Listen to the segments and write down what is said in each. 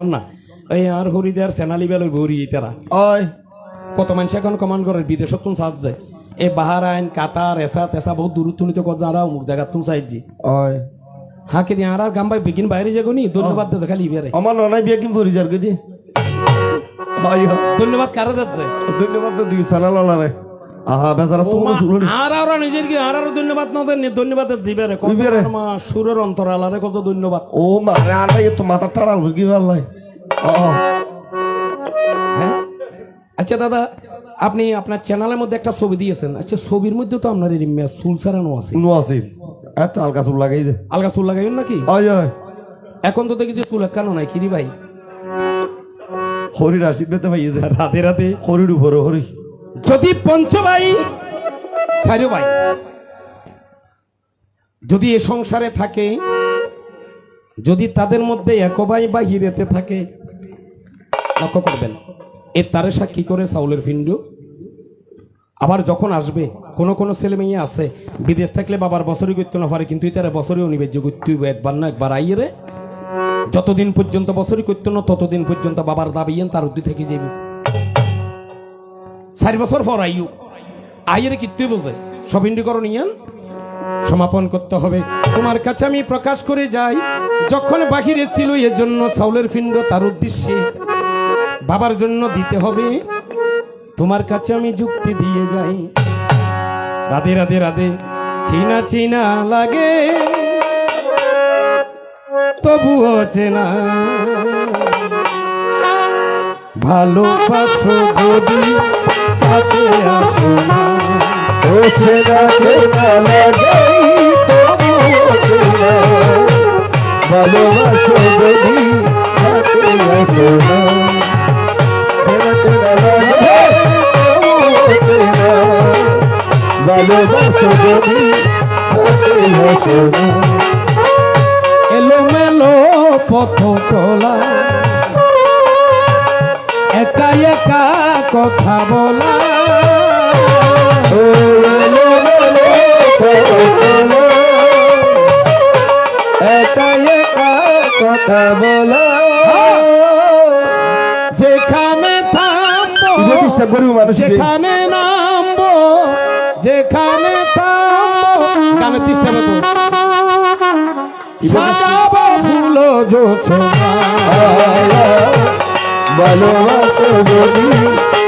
না। এই আর হরিদার সেনালি বেলই ভরি তারা ওই। কত মানুষ এখন কমান করে বিদেশত তুন সাজ যায়। এই বাহারাইন কাতার এসা তেসা বহুত দূর তুলিত কত যারা অমুক জায়গা তুন সাইজি ওই। হাকে দিয়ে আর গাম ভাই বিকিন বাইরে যাগো নি ধন্যবাদ দেছে খালি ইবেরে। আমার ননাই বিয়ে কি করি যার ওই ধন্যবাদ কারে যাচ্ছে ধন্যবাদ তো দুই সালা ললারে। আহা বেচারা তো কোনো আর আর নিজের কি আর আর ধন্যবাদ না দেন? ধন্যবাদ দিবেরে কত দিবেরে। মা সুরের অন্তরালারে কত ধন্যবাদ। ও মারে আর ভাই তো মাথা টাড়াল কি ভাল্লাই হ্যাঁ? আচ্ছা দাদা আপনি আপনার চ্যানেলের মধ্যে একটা ছবি দিয়েছেন। আচ্ছা ছবির মধ্যে তো আপনার চুল সারানো আছে নো আছে। এত হালকা চুল লাগাই দে। আলগা চুল লাগাইন নাকি? ওই ওই এখন তো দেখি যে চুল কেন নাই কিরি ভাই? হরির আশীর্বাদ পেতে ভাই রাতে রাতে হরির উপরে হরি। যদি পঞ্চ ভাই ভাই যদি এ সংসারে থাকে, যদি তাদের মধ্যে এক ভাই বা হিরেতে থাকে, লক্ষ্য করবেন, এ তারে সাক্ষী করে চাউলের ফিন্ডু আবার যখন আসবে, কোন কোন ছেলে মেয়ে আছে, বিদেশ থাকলে বাবার বছরই করতে না পারে, কিন্তু তারা বছরই অনিবার্য করতে হইবে, একবার না একবার আইয়ে রে। যতদিন পর্যন্ত বছরই করতে না, ততদিন পর্যন্ত বাবার দাবিয়েন তার উদ্দি থেকে যাবি চারি বছর পর আইউ আইয়ের কিত্তুই বোঝে। সব ইন্ডিকরণ ইয়ান সমাপন করতে হবে। তোমার কাছে আমি প্রকাশ করে যাই। যখন বাহিরে ছিল এর জন্য চাউলের পিণ্ড তার উদ্দেশ্যে। বাবার জন্য দিতে হবে। তোমার কাছে আমি যুক্তি দিয়ে যাই। রাধে রাধে রাধে। চিনা চিনা লাগে। তবুও চেনা। ভালোবাসো যদি কাছে আসো না ওছে না চেনা লাগাই তবুও চেনা ভালোবাসো যদি পথ চলা একা একা কথা বলা। একা কথা বলা। যেখানে থামবো যেখানে নামবো যেখানে থামবো। গানে তিষ্ঠা তো সাজাবো ফুল জোছনা। ভালোবাসো যদি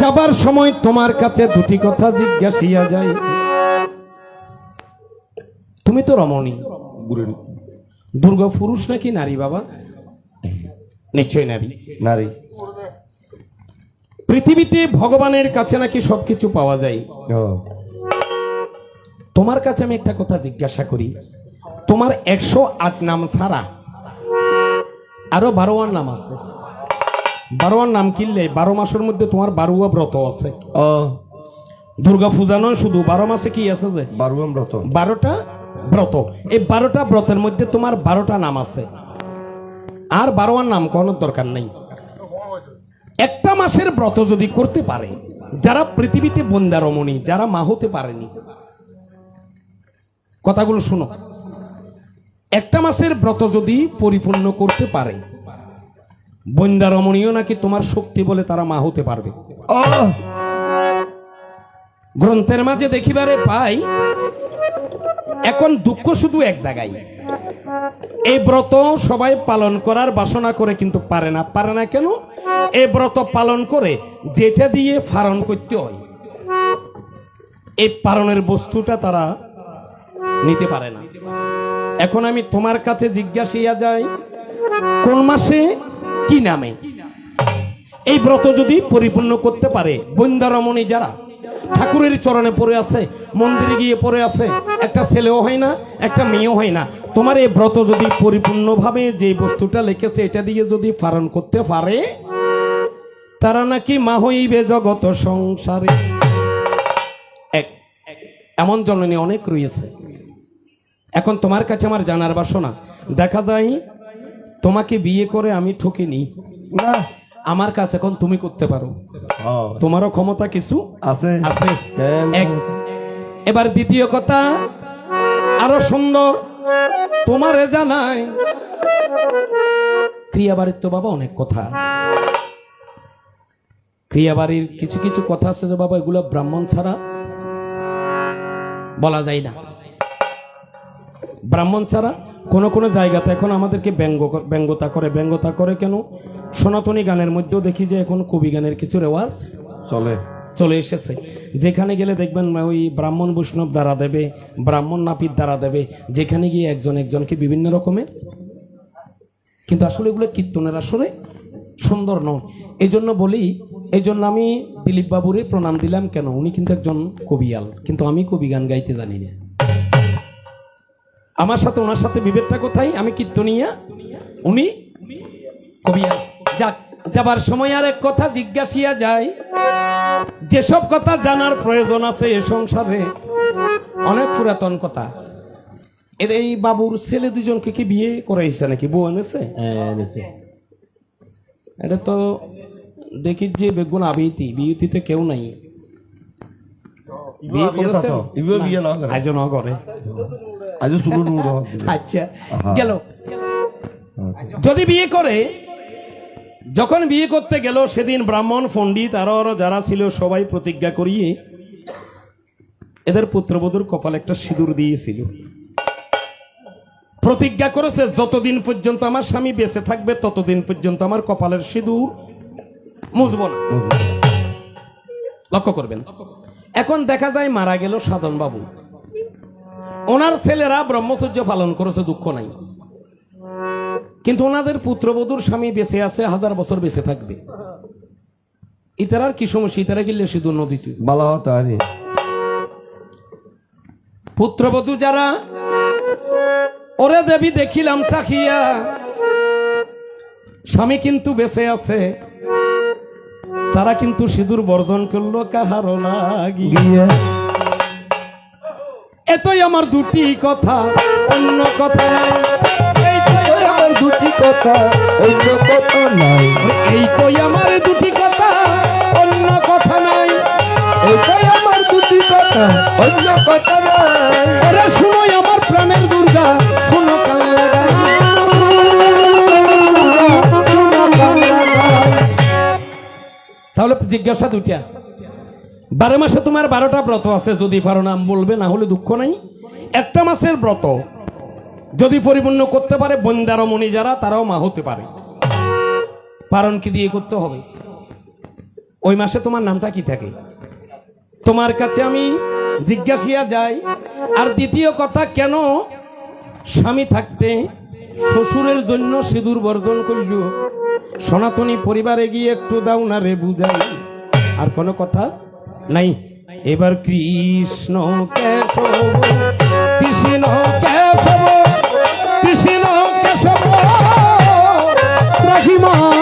যাবার সময় তোমার কাছে দুটি কথা জিজ্ঞাসিয়া যাই। তুমি তো রমণী। দুর্গা পুরুষ নাকি নারী বাবা? নিশ্চয় নারী। নারী। পৃথিবীতে ভগবানের কাছে নাকি সবকিছু পাওয়া যায়? তোমার কাছে আমি একটা কথা জিজ্ঞাসা করি। তোমার একশো আট নাম ছাড়া আরও বারোয়ার নাম আছে। বারোয়ার নাম কিনলে বারো মাসের মধ্যে তোমার বারুয়া ব্রত আছে। দুর্গা পূজা নয় শুধু বারো মাসে কি আছে যে? বারুয়া ব্রত। বারোটা ব্রত। এই বারোটা ব্রতের মধ্যে তোমার বারোটা নাম আছে। আর বারোয়ার নাম কোনো দরকার নেই। একটা মাসের ব্রত যদি করতে পারে যারা পৃথিবীতে বন্দা রমণী যারা মা হতে পারেনি কথাগুলো শোনো। একটা মাসের ব্রত যদি পরিপূর্ণ করতে পারে বন্দা রমণীও নাকি তোমার শক্তি বলে তারা মা হতে পারবে? গ্রন্থের মাঝে দেখিবারে পাই এখন দুঃখ শুধু এক জায়গায়। এই ব্রত সবাই পালন করার বাসনা করে কিন্তু পারে না। পারে না কেন? এই ব্রত পালন করে যেটা দিয়ে ফারণ করতে হয় এই পালনের বস্তুটা তারা নিতে পারে না। এখন আমি তোমার কাছে জিজ্ঞাসিয়া যাই কোন মাসে কি নামে? এই ব্রত যদি পরিপূর্ণ করতে পারে, বন্দারমণি যারা ঠাকুরের চরণে পড়ে আছে, মন্দিরে গিয়ে পড়ে আছে, একটা ছেলেও হয় না, একটা মেয়েও হয় না। তোমার এই ব্রত যদি পরিপূর্ণভাবে যে বস্তুটা লিখেছে, এটা দিয়ে যদি পালন করতে পারে, তারা নাকি মা হইবে জগত সংসারে। এমন জননী অনেক রয়েছে। এখন তোমার কাছে আমার জানার বাসনা, দেখা যায় তোমাকে বিয়ে করে আমি ঠকিনি। না। আমার কাছে এখন তুমি করতে পারো। হ্যাঁ, তোমারও ক্ষমতা কিছু আছে। আছে। এবার দ্বিতীয় কথা আরও সুন্দর। তোমারে জানাই ক্রিয়াবাড়ির তো বাবা অনেক কথা। ক্রিয়াবাড়ির কিছু কিছু কথা আছে যে বাবা এগুলো ব্রাহ্মণ ছাড়া বলা যায় না। ব্রাহ্মণ ছাড়া কোনো কোনো জায়গাতে এখন আমাদেরকে ব্যঙ্গ ব্যঙ্গতা করে। ব্যঙ্গতা করে কেন? সনাতনী গানের মধ্যেও দেখি যে এখন কবি গানের কিছু রেওয়াজ চলে। চলে এসেছে। যেখানে গেলে দেখবেন ওই ব্রাহ্মণ বৈষ্ণব দ্বারা দেবে ব্রাহ্মণ নাপিত দ্বারা দেবে যেখানে গিয়ে একজন একজনকে বিভিন্ন রকমের। কিন্তু আসলে এগুলো কীর্তনের আসলে সুন্দর নয়। এই জন্য বলি এই জন্য আমি দিলীপ বাবুরে প্রণাম দিলাম কেন? উনি কিন্তু একজন কবিয়াল কিন্তু আমি কবি গান গাইতে জানি না। আমার সাথে ওনার সাথে বিভেদটা কোথায়? আমি কীর্তনিয়া উনি কবিয়াল যাক যাবার সময় আর এক কথা জিজ্ঞাসিয়া যায় যেসব কথা জানার প্রয়োজন আছে এ সংসারে অনেক পুরাতন কথা। এর এই বাবুর ছেলে দুজনকে কি বিয়ে করাইছে নাকি? বউ এনেছে? এটা তো দেখি যে বেগুন আবিতি বিয়েতিতে কেউ নাই। বিয়ে বিয়ে করেছে তো, বিয়ে না করে। আজ শুরু নুর আচ্ছা গেল। যদি বিয়ে করে যখন বিয়ে করতে গেল সেদিন ব্রাহ্মণ পণ্ডিত আরও আরও যারা ছিল সবাই প্রতিজ্ঞা করিয়ে এদের পুত্রবধূর কপাল একটা সিঁদুর দিয়েছিল। প্রতিজ্ঞা করেছে যতদিন পর্যন্ত আমার স্বামী বেঁচে থাকবে ততদিন পর্যন্ত আমার কপালের সিঁদুর মুছব না। লক্ষ্য করবেন। এখন দেখা যায় মারা গেল সাধন বাবু ওনার ছেলেরা ব্রহ্মচর্য পালন করেছে দুঃখ নাই। কিন্তু ওনাদের পুত্রবধূর স্বামী বেঁচে আছে হাজার বছর বেঁচে থাকবে। ইতারার কি সমস্যা? ইতারা গেলে সিঁদুর নদীতে। বালা হতো আরে পুত্রবধূ যারা ওরে দেবী দেখিলাম চাখিয়া স্বামী কিন্তু বেঁচে আছে। তারা কিন্তু সিঁদুর বর্জন করল কাহারো লাগি গিয়ে এতই আমার দুটি কথা অন্য কথা নাই। এইটাই আমার দুটি কথা অন্য কথা নাই। এই কই আমার দুটি কথা অন্য কথা নাই। এটাই আমার দুটি কথা অন্য কথা নাই। ওরে শুনো আমার প্রাণের দুর্গা শুনো তাহলে জিজ্ঞাসা দুইটা। বারো মাসে তোমার বারোটা ব্রত আছে, যদি পারো নাম বলবে, না হলে দুঃখ নাই। একটা মাসের ব্রত যদি পরিপূর্ণ করতে পারে বন্দারমণি যারা, তারাও মা হতে পারে। পারণ কি দিয়ে করতে হবে? ওই মাসে তোমার নামটা কি থাকে? তোমার কাছে আমি জিজ্ঞাসিয়া যাই, আর দ্বিতীয় কথা, কেন স্বামী থাকতে শ্বশুরের জন্য সিঁদুর বর্জন করিল? সনাতনী পরিবারে গিয়ে একটু দাও না রে বুঝাই। আর কোনো কথা নাই এবার কৃষ্ণ কেশব কৃষ্ণ কেশব কৃষ্ণ কেশব রাখিমা